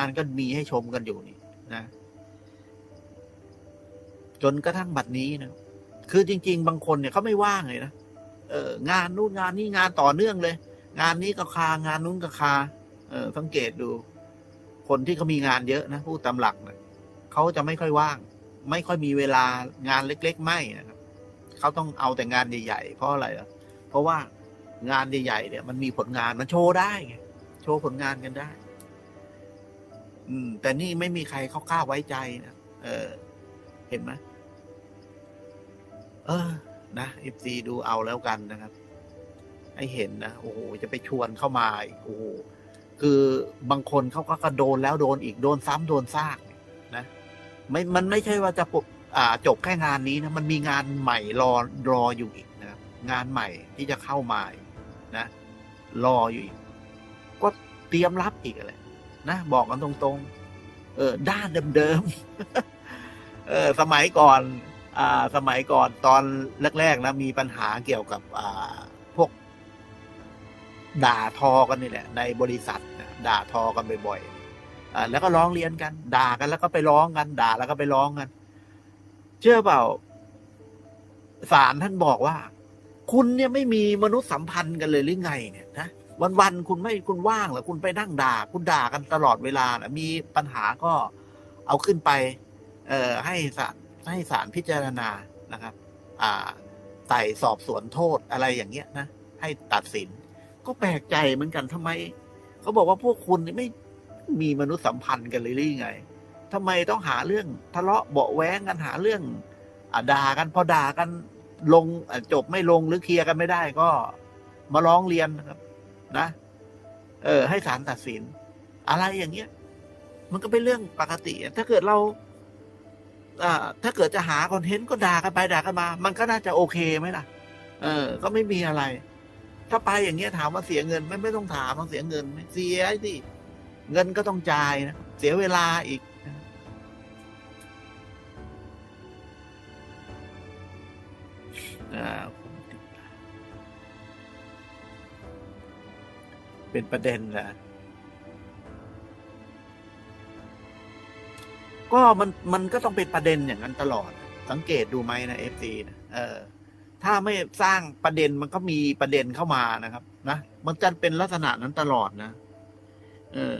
านก็มีให้ชมกันอยู่นี่นะ จนกระทั่งบัดนี้นะคือจริง ๆ บางคนเนี่ยเขาไม่ว่างเลยนะเอองานนู่นงานนี่งานต่อเนื่องเลย งานนี้ก็คางานนู้นก็คา เออสังเกตดู คนที่เขามีงานเยอะนะผู้ตำหลักเนะเขาจะไม่ค่อยว่าง ไม่ค่อยมีเวลางานเล็ก ๆ ไม่นะครับเขาต้องเอาแต่งานใหญ่ๆเพราะอะไรล่ะเพราะว่างานใหญ่ๆเนี่ย มันมีผลงานมันโชว์ได้ไงโชว์ผลงานกันได้ อืม แต่นี่ไม่มีใครเขากล้าไว้ใจนะเออ เห็นไหมเออ นะเอฟซีดูเอาแล้วกันนะครับ ให้เห็นนะโอ้โหจะไปชวนเข้ามาอีกโอ้โหคือบางคนเขาก็กระโดนแล้วโดนอีกโดนซ้ำโดนซากนะไม่มันไม่ใช่ว่าจะปบอ่า จบแค่งานนี้นะมันมีงานใหม่รอรออยู่อีกนะครับงานใหม่ที่จะเข้ามาอีกนะรออยู่อีก ก็เตรียมรับอีกอะไร นะ บอกกันตรงๆ เออ ด้านเดิมๆ เออ สมัยก่อน อ่า สมัยก่อนตอนแรกๆนะมีปัญหาเกี่ยวกับ อ่า พวก ด่าทอกันนี่แหละ ในบริษัทนะด่าทอกันบ่อยๆอ่าแล้วก็ร้องเรียนกัน ด่ากันแล้วก็ไปร้องกัน ด่าแล้วก็ไปร้องกัน เชื่อเปล่าศาลท่านบอกว่า คุณเนี่ยไม่มีมนุษยสัมพันธ์กันเลยหรือไง เนี่ยนะ วันๆคุณไม่คุณว่างหรอคุณไปนั่งด่า คุณด่ากันตลอดเวลานะมีปัญหาก็เอาขึ้นไป เอ่อให้ศาลให้ศาลพิจารณานะครับ อ่าไต่สอบสวนโทษอะไรอย่างเงี้ยนะให้ตัดสิน ก็แปลกใจเหมือนกันทำไมเขาบอกว่าพวกคุณไม่มีมนุษยสัมพันธ์กันเลยหรือไงทำไมต้องหาเรื่องทะเลาะเบาะแว้งกันหาเรื่องอด่ากันพอด่ากันลงจบไม่ลงหรือเคลียร์กันไม่ได้ก็มาร้องเรียนนะครับ นะเออ ให้ศาลตัดสิน อะไรอย่างเงี้ย มันก็เป็นเรื่องปกติ ถ้าเกิดเราอ่าถ้าเกิดจะหาคอนเทนต์ก็ด่ากันไปด่ากันมา มันก็น่าจะโอเคไหมล่ะ เออ ก็ไม่มีอะไร ถ้าไปอย่างเงี้ยถามว่าเสียเงินไม่ไม่ต้องถามว่าเสียเงินไหมเสียสิเงินก็ต้องจ่ายนะเสียเวลาอีกอ่า เป็นประเด็นแหละก็มันมันก็ต้องเป็นประเด็นอย่างนั้นตลอด สังเกตดูไหมนะเอฟซีนะเออ ถ้าไม่สร้างประเด็นมันก็มีประเด็นเข้ามานะครับ นะมันจะเป็นลักษณะนั้นตลอดนะเออ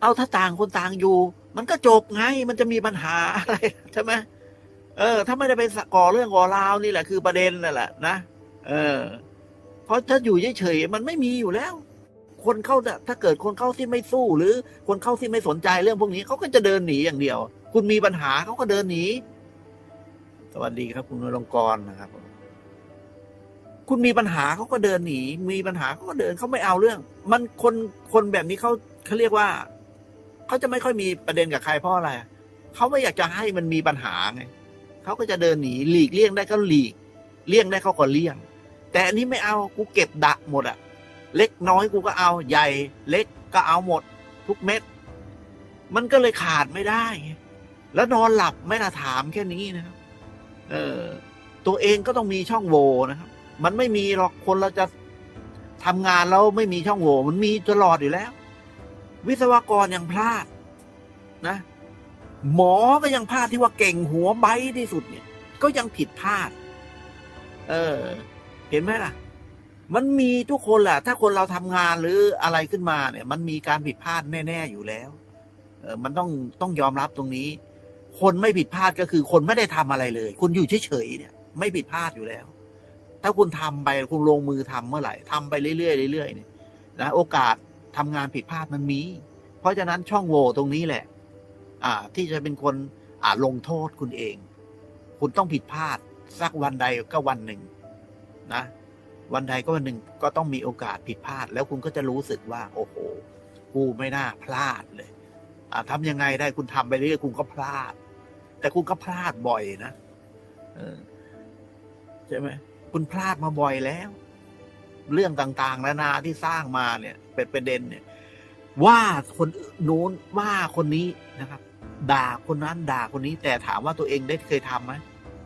เอาถ้าต่างคนต่างอยู่ มันก็จบไง มันจะมีปัญหาอะไรใช่ไหมเออ ถ้าไม่ได้ไปก่อเรื่องก่อราวนี่แหละคือประเด็นนั่นแหละนะเออ เพราะถ้าอยู่เฉยๆมันไม่มีอยู่แล้ว คนเข้าถ้าเกิดคนเข้าที่ไม่สู้หรือคนเข้าที่ไม่สนใจเรื่องพวกนี้เขาก็จะเดินหนีอย่างเดียว คุณมีปัญหาเขาก็เดินหนีสวัสดีครับ คุณนรงกรนะครับ คุณมีปัญหาเขาก็เดินหนี มีปัญหาเขาก็เดินเขาไม่เอาเรื่อง มันคนคนแบบนี้เขาเขาเรียกว่าเขาจะไม่ค่อยมีประเด็นกับใครเพราะอะไรเขาไม่อยากจะให้มันมีปัญหาไงเขาก็จะเดินหนีหลีกเลี่ยงได้ก็หลีก เลี่ยงได้เขาก็เลี่ยง แต่อันนี้ไม่เอากูเก็บดะหมดอะเล็กน้อยกูก็เอาใหญ่เล็กก็เอาหมด ทุกเม็ด มันก็เลยขาดไม่ได้ แล้วนอนหลับไม่น่าถามแค่นี้นะครับ เออตัวเองก็ต้องมีช่องโหว่นะครับ มันไม่มีหรอกคนเราจะทำงานแล้วไม่มีช่องโหว่มันมีตลอดอยู่แล้ว วิศวกรยังพลาดนะ หมอก็ยังพลาดที่ว่าเก่งหัวใบที่สุดเนี่ย ก็ยังผิดพลาด เออ เห็นไหมล่ะ มันมีทุกคนแหละถ้าคนเราทำงานหรืออะไรขึ้นมาเนี่ย มันมีการผิดพลาดแน่ ๆ อยู่แล้ว เออมันต้องต้องยอมรับตรงนี้ คนไม่ผิดพลาดก็คือ คนไม่ได้ทำอะไรเลย คุณอยู่เฉยๆเนี่ย ไม่ผิดพลาดอยู่แล้ว ถ้าคุณทำไปคุณลงมือทำเมื่อไหร่ทำไปเรื่อยๆเรื่อยๆเนี่ยนะโอกาสทำงานผิดพลาดมันมี เพราะฉะนั้นช่องโหว่ตรงนี้แหละ อ่า ที่จะเป็นคนอ่าลงโทษคุณเอง คุณต้องผิดพลาดสักวันใดก็วันหนึ่ง นะ วันใดก็วันหนึ่งก็ต้องมีโอกาสผิดพลาด แล้วคุณก็จะรู้สึกว่า โอ้โห กูไม่น่าพลาดเลยอ่าทำยังไงได้คุณทำไปเรื่อยคุณก็พลาด แต่คุณก็พลาดบ่อยนะใช่ไหมคุณพลาดมาบ่อยแล้ว เรื่องต่างๆนานาที่สร้างมาเนี่ย เป็นประเด็นเนี่ย ว่าคนนู้นว่าคนนี้นะครับ ด่าคนนั้นด่าคนนี้ แต่ถามว่าตัวเองได้เคยทำไหม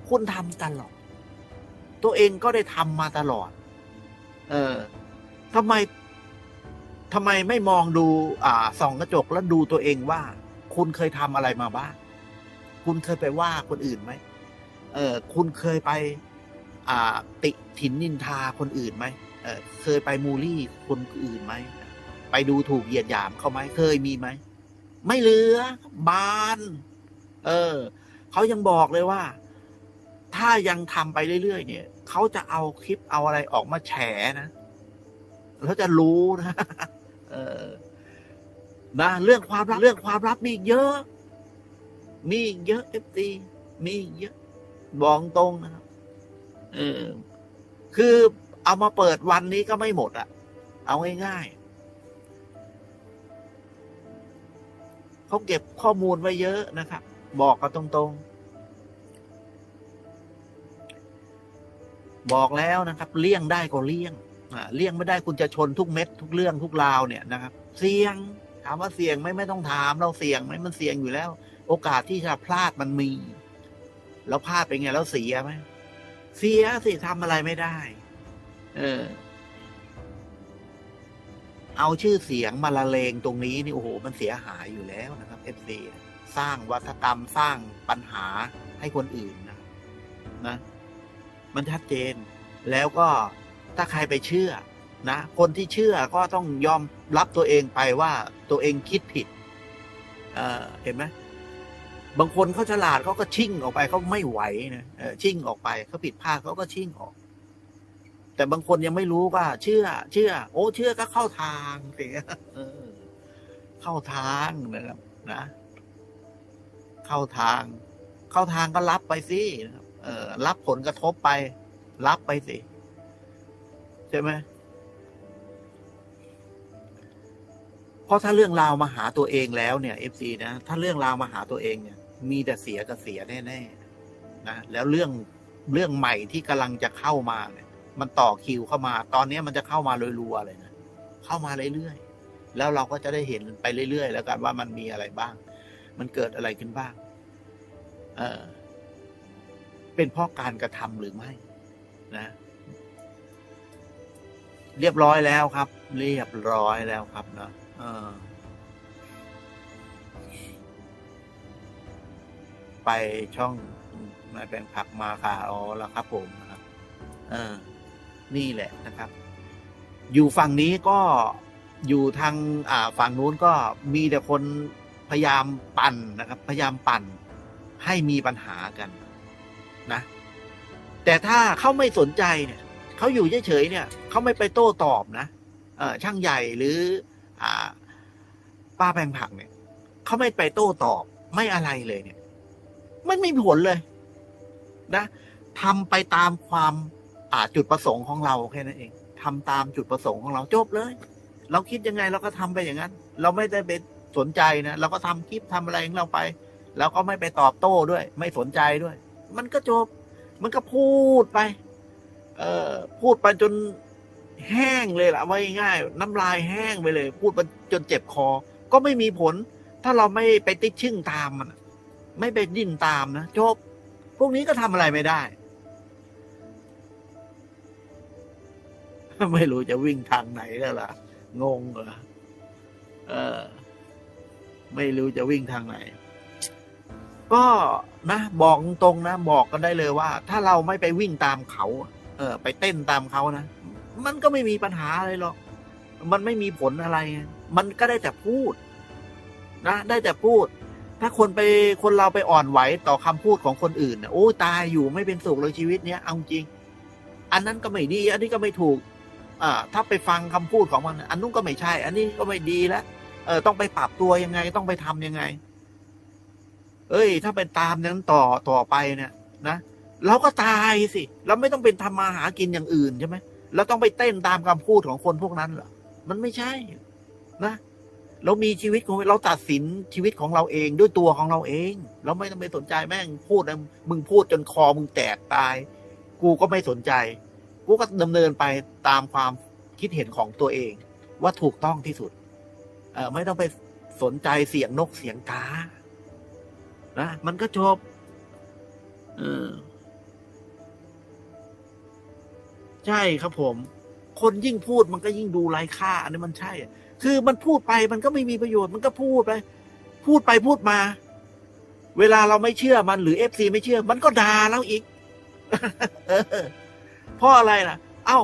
คุณทำตลอด ตัวเองก็ได้ทำมาตลอด เออทำไมทำไมไม่มองดู อ่าส่องกระจกแล้วดูตัวเองว่า คุณเคยทำอะไรมาบ้าง คุณเคยไปว่าคนอื่นไหมเออ คุณเคยไป อ่า ติถินนินทาคนอื่นไหมเออเคยไปมูลี่คนอื่นไหมไปดูถูกเหยียดหยามเขาไหมเคยมีไหมไม่เหลือบาน เออเขายังบอกเลยว่า ถ้ายังทำไปเรื่อยๆเนี่ยเขาจะเอาคลิปเอาอะไรออกมาแฉนะแล้วจะรู้นะเออนะเรื่องความลับเรื่องความลับมีเยอะ มีเยอะเอฟซีมีเยอะบอกตรงนะครับเออ คือเอามาเปิดวันนี้ก็ไม่หมดอะเอาง่ายๆเขาเก็บข้อมูลไว้เยอะนะครับ บอกกันตรงๆ บอกแล้วนะครับเลี่ยงได้ก็เลี่ยงเลี่ยงไม่ได้คุณจะชนทุกเม็ดทุกเรื่องทุกราวเนี่ยนะครับ เสี่ยงถามว่าเสี่ยงไหมไม่ต้องถามเราเสี่ยงไหมมันเสี่ยงอยู่แล้ว โอกาสที่จะพลาดมันมี แล้วพลาดไปไงแล้วเสียไหมเสียสิทำอะไรไม่ได้ เออ เอาชื่อเสียงมาละเลงตรงนี้นี่โอ้โห มันเสียหายอยู่แล้วนะครับเอฟซีสร้างวัฒกรรมสร้างปัญหาให้คนอื่นนะนะ มันชัดเจน แล้วก็ถ้าใครไปเชื่อนะ คนที่เชื่อก็ต้องยอมรับตัวเองไปว่าตัวเองคิดผิดเเห็นไหมบางคนเขาฉลาดเขาก็ชิ่งออกไปเขาไม่ไหวนะชิ่งออกไปเขาผิดพลาดเขาก็ชิ่งออก แต่บางคนยังไม่รู้ว่า เชื่อ เชื่อ โอ้เชื่อก็เข้าทางสิเออเข้าทางนะครับนะ เข้าทาง เข้าทางก็รับไปสินะครับ เออรับผลกระทบไป รับไปสิ ใช่ไหมเพราะถ้าเรื่องราวมาหาตัวเองแล้วเนี่ยเอฟซีนะถ้าเรื่องราวมาหาตัวเองเนี่ย มีแต่เสียกับเสียแน่ๆนะแล้วเรื่องเรื่องใหม่ที่กำลังจะเข้ามาเนี่ย มันต่อคิวเข้ามา ตอนนี้มันจะเข้ามารัวๆเลยนะเข้ามาเรื่อยๆแล้วเราก็จะได้เห็นไปเรื่อยๆแล้วกันว่ามันมีอะไรบ้าง มันเกิดอะไรขึ้นบ้าง เออ เป็นเพราะการกระทำหรือไม่นะ เรียบร้อยแล้วครับ เรียบร้อยแล้วครับเนาะไปช่องนายแปลงผักมาค่ะอ๋อแล้วครับ ผมนะครับเออ นี่แหละนะครับ อยู่ฝั่งนี้ก็อยู่ทางอ่าฝั่งนู้นก็มีแต่คนพยายามปั่นนะครับ พยายามปั่นให้มีปัญหากัน นะ แต่ถ้าเขาไม่สนใจเนี่ยเขาอยู่เฉยๆเนี่ยเขาไม่ไปโต้ตอบนะเออช่างใหญ่หรือ อ่า ป้าแปลงผักเนี่ยเขาไม่ไปโต้ตอบไม่อะไรเลยเนี่ย มันไม่มีผลเลย นะทำไปตามความอ่าจุดประสงค์ของเราแค่นั้นเองทำตามจุดประสงค์ของเราจบเลย เราคิดยังไงเราก็ทำไปอย่างนั้น เราไม่ได้ไปสนใจนะเราก็ทำคลิปทำอะไรของเราไป แล้วก็ไม่ไปตอบโต้ด้วย ไม่สนใจด้วย มันก็จบ มันก็พูดไป เอ่อพูดไปจนแห้งเลยล่ะว่าง่ายน้ำลายแห้งไปเลย พูดไปจนเจ็บคอ ก็ไม่มีผล ถ้าเราไม่ไปติดชึ่งตามมันไม่ไปดิ้นตามนะจบ พวกนี้ก็ทำอะไรไม่ได้ ไม่รู้จะวิ่งทางไหนแล้วล่ะ งงเหรอเออ ไม่รู้จะวิ่งทางไหน ก็ นะบอกตรงนะ บอกกันได้เลยว่า ถ้าเราไม่ไปวิ่งตามเขา เออ ไปเต้นตามเขานะ มันก็ไม่มีปัญหาอะไรหรอก มันไม่มีผลอะไร มันก็ได้แต่พูด นะ ได้แต่พูด ถ้าคนไปคนเราไปอ่อนไหวต่อคำพูดของคนอื่นโอ้ตายอยู่ไม่เป็นสุขเลยชีวิตเนี้ยเอาจริง อันนั้นก็ไม่ดี อันนี้ก็ไม่ถูกอ่าถ้าไปฟังคำพูดของมัน อันนู้นก็ไม่ใช่ อันนี้ก็ไม่ดีแล้วเออต้องไปปรับตัวยังไง ต้องไปทำยังไง เอ้ย ถ้าเป็นตามนั้นต่อต่อไปเนี่ยนะเราก็ตายสิเราไม่ต้องเป็นทำมาหากินอย่างอื่นใช่ไหมเราต้องไปเต้นตามคำพูดของคนพวกนั้นเหรอมันไม่ใช่นะเรามีชีวิตของเราตัดสินชีวิตของเราเองด้วยตัวของเราเอง เราไม่ต้องไปสนใจแม่งพูดนะมึงพูดจนคอมึงแตกตาย กูก็ไม่สนใจ กูก็ดำเนินไปตามความคิดเห็นของตัวเอง ว่าถูกต้องที่สุด เออไม่ต้องไปสนใจเสียงนกเสียงกา นะมันก็จบ เออ ใช่ครับผม คนยิ่งพูดมันก็ยิ่งดูไร้ค่า อันนี้มันใช่ คือมันพูดไปมันก็ไม่มีประโยชน์มันก็พูดไป พูดไปพูดมา เวลาเราไม่เชื่อมันหรือเอฟซีไม่เชื่อ มันก็ด่าเราอีกเพราะอะไรล่ะ เอ้า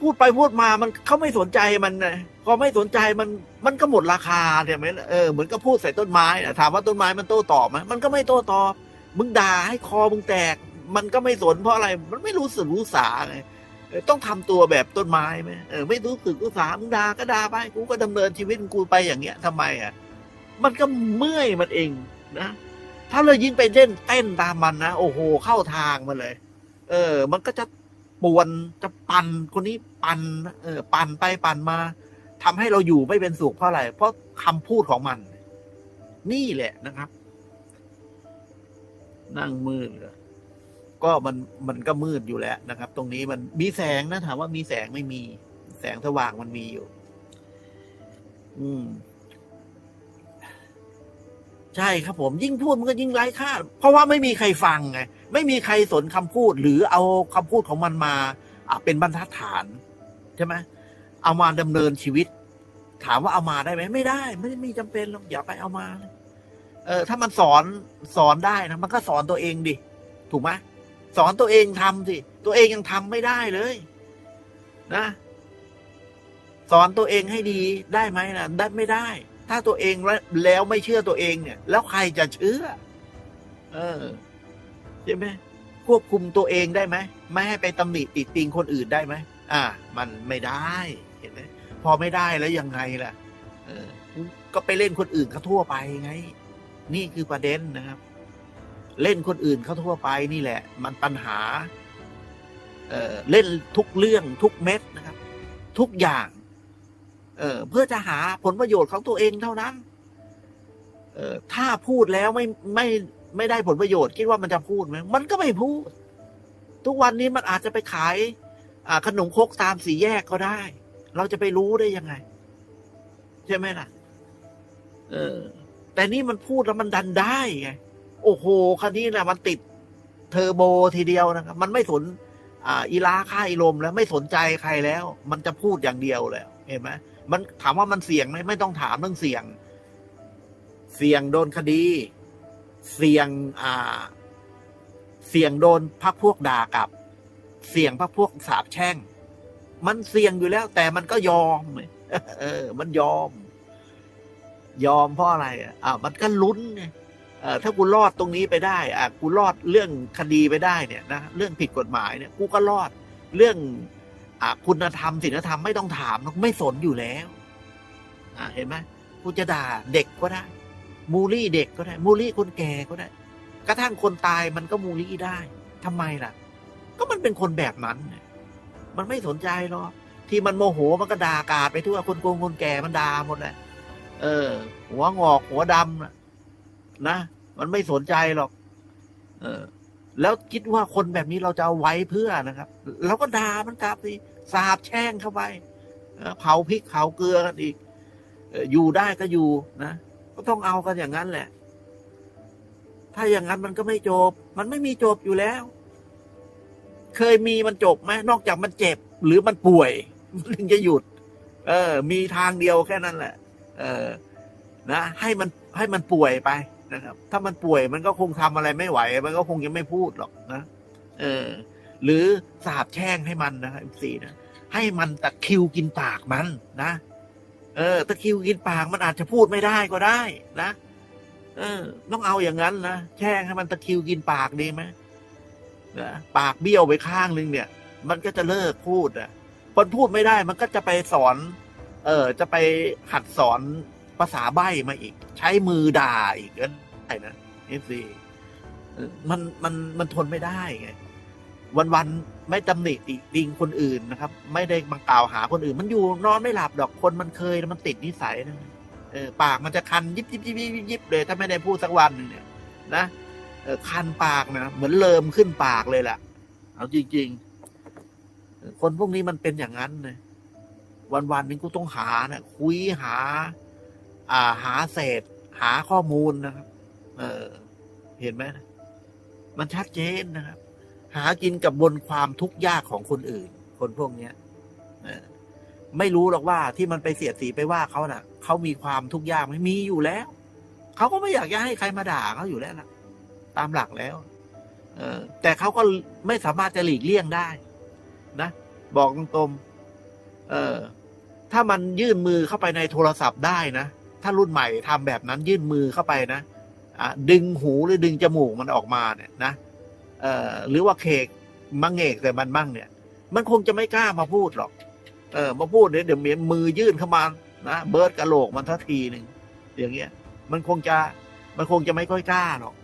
พูดไปพูดมามันเขาไม่สนใจมันไง พอไม่สนใจมันมันก็หมดราคาใช่ไหมเออเหมือนก็พูดใส่ต้นไม้ถามว่าต้นไม้มันโต้ตอบไหมมันก็ไม่โต้ตอบมึงด่าให้คอมึงแตก มันก็ไม่สนเพราะอะไร มันไม่รู้สึกรู้สาไงต้องทำตัวแบบต้นไม้ไหมเออไม่รู้สึกรู้สามึงด่าก็ด่าไปกูก็ดำเนินชีวิตกูไปอย่างเงี้ยทำไมอะมันก็เมื่อยมันเองนะถ้าเรายิ่งไปเล่นเต้นตามมันนะโอ้โหเข้าทางมันเลย เออ มันก็จะปวนจะปั่นคนนี้ปั่นเออ ปั่นไปปั่นมา ทำให้เราอยู่ไม่เป็นสุขเพราะอะไร เพราะคำพูดของมัน นี่แหละนะครับ นั่งมืดก็มันมันก็มืดอยู่แล้วนะครับ ตรงนี้มันมีแสงนะถามว่ามีแสงไม่มี แสงสว่างมันมีอยู่ อืม ใช่ครับผมยิ่งพูดมันก็ยิ่งไร้ค่า เพราะว่าไม่มีใครฟังไงไม่มีใครสนคำพูดหรือเอาคำพูดของมันมาอะเป็นบรรทัดฐานใช่ไหม เอามาดำเนินชีวิต ถามว่าเอามาได้ไหมไม่ได้ ไม่ไม่จำเป็นหรอกอย่าไปเอามา เออ ถ้ามันสอนสอนได้นะมันก็สอนตัวเองดิถูกไหมสอนตัวเองทำสิตัวเองยังทำไม่ได้เลย นะสอนตัวเองให้ดีได้ไหมนะได้ไม่ได้ ถ้าตัวเองแล้วไม่เชื่อตัวเองเนี่ย แล้วใครจะเชื่อ เออใช่ไหมควบคุมตัวเองได้ไหมไม่ให้ไปตำหนิติติงคนอื่นได้ไหมอ่า มันไม่ได้ ห็นไหมพอไม่ได้แล้วยังไงล่ะเออก็ไปเล่นคนอื่นเขาทั่วไปไง นี่คือประเด็นนะครับ เล่นคนอื่นเขาทั่วไปนี่แหละ มันปัญหา เออเล่นทุกเรื่องทุกเม็ดนะครับ ทุกอย่าง เออเพื่อจะหาผลประโยชน์ของตัวเองเท่านั้น เออถ้าพูดแล้วไม่ไม่ไม่ได้ผลประโยชน์คิดว่ามันจะพูดไหมมันก็ไม่พูด ทุกวันนี้มันอาจจะไปขายขนมคกตามสี่แยกก็ได้ เราจะไปรู้ได้ยังไง ใช่ไหมล่ะ เออ แต่นี่มันพูดแล้วมันดันได้ไง โอ้โหคันนี้นะมันติดเทอร์โบทีเดียวนะครับ มันไม่สน อ่า อีลาค่ายลมแล้วไม่สนใจใครแล้ว มันจะพูดอย่างเดียวแล้วเห็นไหมมันถามว่ามันเสี่ยงไหมไม่ต้องถามเรื่องเสี่ยง เสี่ยงโดนคดี เสี่ยง อ่า เสี่ยงโดนพักพวกด่ากลับ เสี่ยงพักพวกสาบแช่ง มันเสี่ยงอยู่แล้ว แต่มันก็ยอมเออ มันยอม ยอมเพราะอะไรอะอ่ามันก็ลุ้นไงเออถ้ากูรอดตรงนี้ไปได้อะกูรอดเรื่องคดีไปได้เนี่ยนะเรื่องผิดกฎหมายเนี่ย กูก็รอดเรื่องอะคุณธรรมศีลธรรมไม่ต้องถามไม่สนอยู่แล้ว อ่าเห็นไหมกูจะด่าเด็กก็ได้มูลี่เด็กก็ได้มูลี่คนแก่ก็ได้ กระทั่งคนตายมันก็มูลี่ได้ทำไมล่ะ ก็มันเป็นคนแบบนั้นเนี่ย มันไม่สนใจหรอกที่มันโมโหมันก็ด่ากาดไปทั่วคนโกงคนแก่มันด่าหมดเลยเออ หัวงอกหัวดำนะนะมันไม่สนใจหรอก เออ แล้วคิดว่าคนแบบนี้เราจะเอาไว้เพื่อนะครับเราก็ด่ามันกลับสิสาบแช่งเข้าไปเผาพริกเผาเกลือกันอีกอยู่ได้ก็อยู่นะก็ต้องเอากันอย่างนั้นแหละ ถ้าอย่างนั้นมันก็ไม่จบ มันไม่มีจบอยู่แล้ว เคยมีมันจบไหมนอกจากมันเจ็บ หรือมันป่วยถึงจะหยุด เออ มีทางเดียวแค่นั้นแหละ เออ นะ ให้มันให้มันป่วยไปนะครับ ถ้ามันป่วยมันก็คงทำอะไรไม่ไหว มันก็คงยังไม่พูดหรอกนะเออ หรือสาบแช่งให้มันนะครับสี่นะให้มันตะคิวกินปากมันนะเออตะคิวกินปากมันอาจจะพูดไม่ได้ก็ได้นะเออ ต้องเอาอย่างนั้นนะแช่งให้มันตะคิวกินปากดีไหม นะปากเบี้ยวไปข้างนึงเนี่ย มันก็จะเลิกพูดอะคนพูดไม่ได้มันก็จะไปสอน เออจะไปหัดสอนภาษาใบ้มาอีก ใช้มือด่าอีกก็ได้นะเอฟซีมันมันมันทนไม่ได้ไงวันวันไม่ตำหนิติดิงคนอื่นนะครับ ไม่ได้มากล่าวหาคนอื่น มันอยู่นอนไม่หลับดอกคนมันเคยมันติดนิสัยนะเออปากมันจะคันยิบยิบยิบยิบยิบเลย ถ้าไม่ได้พูดสักวันหนึ่งเนี่ย นะ คันปากนะเหมือนเลิมขึ้นปากเลยแหละเอาจริง ๆ คนพวกนี้มันเป็นอย่างนั้นเลยวันวันๆนึงกูต้องหานะคุยหา อ่าหาเศษ หาข้อมูลนะครับ เออ เห็นไหมมันชัดเจนนะครับ หากินกับบนความทุกข์ยากของคนอื่น คนพวกเนี้ยเออไม่รู้หรอกว่าที่มันไปเสียดสีไปว่าเขาน่ะเขามีความทุกข์ยากไหม่มีอยู่แล้วเขาก็ไม่อยากจะให้ใครมาด่าเขาอยู่แล้วล่ะ ตามหลักแล้วเออแต่เขาก็ไม่สามารถจะหลีกเลี่ยงได้นะ บอกตรงๆเออถ้ามันยื่นมือเข้าไปในโทรศัพท์ได้นะ ถ้ารุ่นใหม่ทำแบบนั้นยื่นมือเข้าไปนะอะดึงหูหรือดึงจมูกมันออกมาเนี่ยนะเออหรือว่าเคกมังเอกแต่มันบ้างเนี่ย มันคงจะไม่กล้ามาพูดหรอก เออ มาพูดเนี่ยเดี๋ยวมีมือยื่นเข้ามานะเบิร์ดกระโหลกมันทัทีหนึ่งอย่างเงี้ย มันคงจะมันคงจะไม่ค่อยกล้าหรอก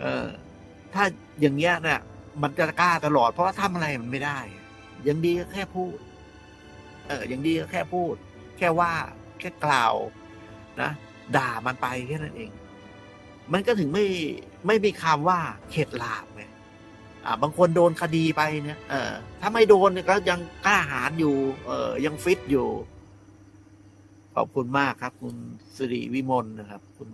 เออ ถ้าอย่างเงี้ยเนี่ยมันจะกล้าตลอด เพราะว่าทำอะไรมันไม่ได้ยังดีก็แค่พูด เออยังดีก็แค่พูด แค่ว่า แค่กล่าว นะด่ามันไปแค่นั้นเอง มันก็ถึงไม่ไม่มีคำว่าเข็ดหลาบไงอ่า บางคนโดนคดีไปเนี่ยเออถ้าไม่โดนเนี่ยก็ยังกล้าหาญอยู่ เออยังฟิตอยู่ ขอบคุณมากครับ คุณสิริวิมลนะครับ คุณ